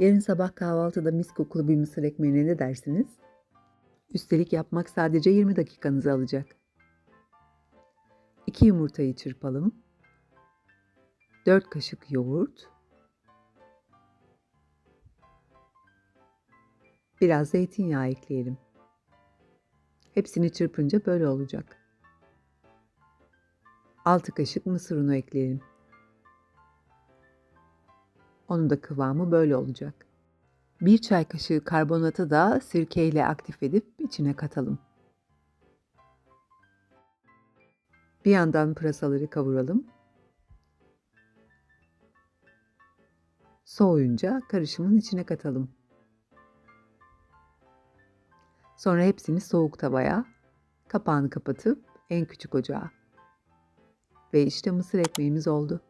Yarın sabah kahvaltıda mis kokulu bir mısır ekmeğine ne dersiniz? Üstelik yapmak sadece 20 dakikanızı alacak. 2 yumurtayı çırpalım. 4 kaşık yoğurt. Biraz zeytinyağı ekleyelim. Hepsini çırpınca böyle olacak. 6 kaşık mısır unu ekleyelim. Onun da kıvamı böyle olacak. 1 çay kaşığı karbonatı da sirkeyle aktif edip içine katalım. Bir yandan pırasaları kavuralım. Soğuyunca karışımın içine katalım. Sonra hepsini soğuk tavaya, kapağını kapatıp en küçük ocağa. Ve işte mısır ekmeğimiz oldu.